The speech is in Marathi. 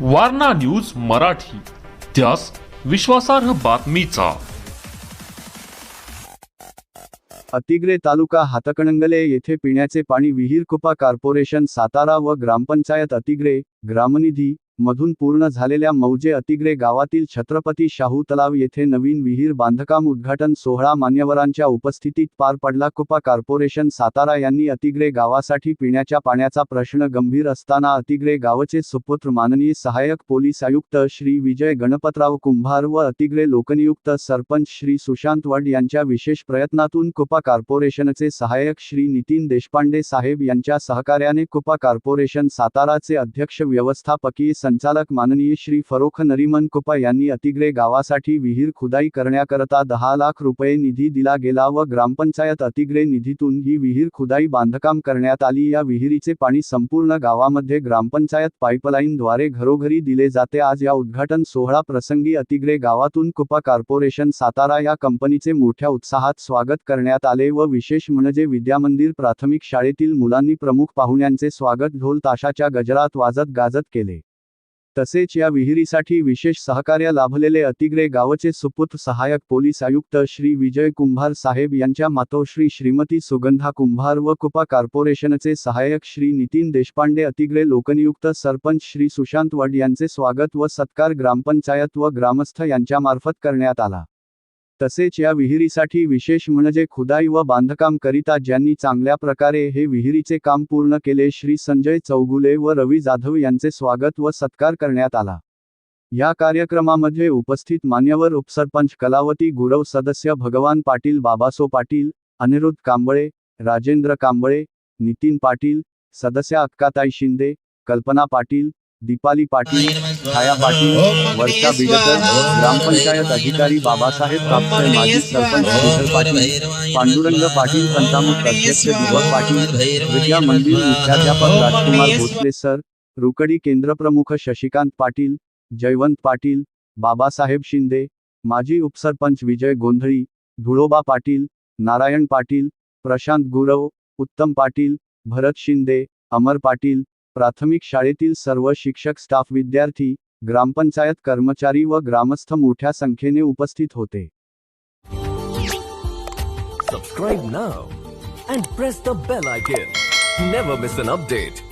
वारणा न्यूज मराठी. त्यास विश्वासार्ह बातमीचा. अतिग्रे तालुका हातकणंगले येथे पिण्याचे पाणी विहीर कुपा कॉर्पोरेशन सातारा व ग्रामपंचायत अतिग्रे ग्रामनिधी मधून पूर्ण झालेल्या मौजे अतिग्रे गावातील छत्रपती शाहू तलाव येथे नवीन विहीर बांधकाम उद्घाटन सोहळा मान्यवरांच्या उपस्थितीत पार पडला कुपा कॉर्पोरेशन सातारा यांनी अतिग्रे गावासाठी पिण्याच्या पाण्याचा प्रश्न गंभीर असताना अतिग्रे गावचे सुपुत्र माननीय सहाय्यक पोलीस आयुक्त श्री विजय गणपतराव कुंभार व अतिग्रे लोकनियुक्त सरपंच श्री सुशांत वड यांच्या विशेष प्रयत्नातून कुपा कॉर्पोरेशनचे सहाय्यक श्री नितीन देशपांडे साहेब यांच्या सहकार्याने कुपा कॉर्पोरेशन साताराचे अध्यक्ष व्यवस्थापकीय संचालक माननीय श्री फरोख नरिमन कुपा यांनी अतिग्रे गावासाठी विहीर खुदाई करण्याकरता दहा लाख रुपये निधी दिला गेला व ग्रामपंचायत अतिग्रे निधीतून ही विहीर खुदाई बांधकाम करण्यात आली. या विहिरीचे पाणी संपूर्ण गावामध्ये ग्रामपंचायत पाईपलाईनद्वारे घरोघरी दिले जाते. आज या उद्घाटन सोहळा प्रसंगी अतिग्रे गावातून कुपा कॉर्पोरेशन सातारा या कंपनीचे मोठ्या उत्साहात स्वागत करण्यात आले व विशेष म्हणजे विद्यामंदिर प्राथमिक शाळेतील मुलांनी प्रमुख पाहुण्यांचे स्वागत ढोल ताशाच्या गजरात वाजत गाजत केले. तसेच या विहिरीसाठी विशेष सहकार्य लाभलेले अतिग्रे गावचे सुपुत्र सहाय्यक पोलीस आयुक्त श्री विजय कुंभार साहेब यांच्या मातोश्री श्रीमती सुगंधा कुंभार व कुपा कॉर्पोरेशनचे सहाय्यक श्री नितीन देशपांडे अतिग्रे लोकनियुक्त सरपंच श्री सुशांत वड यांचे स्वागत व सत्कार ग्रामपंचायत व ग्रामस्थ यांच्यामार्फत करण्यात आला. तसेच या विहिरीसाठी विशेष म्हणजे खुदाई व बांधकाम करिता ज्यांनी चांगल्या प्रकारे हे विहिरीचे काम पूर्ण केले श्री संजय चौगुले व रवी जाधव यांचे स्वागत व सत्कार करण्यात आला. या कार्यक्रमामध्ये उपस्थित मान्यवर उपसरपंच कलावती गुरव सदस्य भगवान पाटील बाबासो पाटील अनिरुद्ध कांबळे राजेंद्र कांबळे नितीन पाटील सदस्य अक्काताई शिंदे कल्पना पाटील दीपाली पाटील छाया पाटील वर्षा बिडकर ग्रामपंचायत अधिकारी बाबासाहेब कापसे माजी सरपंच श्रीधर पाटील पांडुरंग पाटील संतामुख अध्यक्ष दिवस पाटील विद्या मंदिर मुख्याध्यापक राजकुमार भोसले सर रुकडी केंद्रप्रमुख शशिकांत पाटील जयवंत पाटील बाबासाहेब शिंदे माजी उपसरपंच विजय गोंधळी धुळोबा पाटील नारायण पाटील प्रशांत गुरव उत्तम पाटील भरत शिंदे अमर पाटील प्राथमिक शाळेतील सर्व शिक्षक स्टाफ विद्यार्थी ग्रामपंचायत कर्मचारी व ग्रामस्थ मोठ्या संख्येने उपस्थित होते subscribe now and press the bell icon. Never miss an update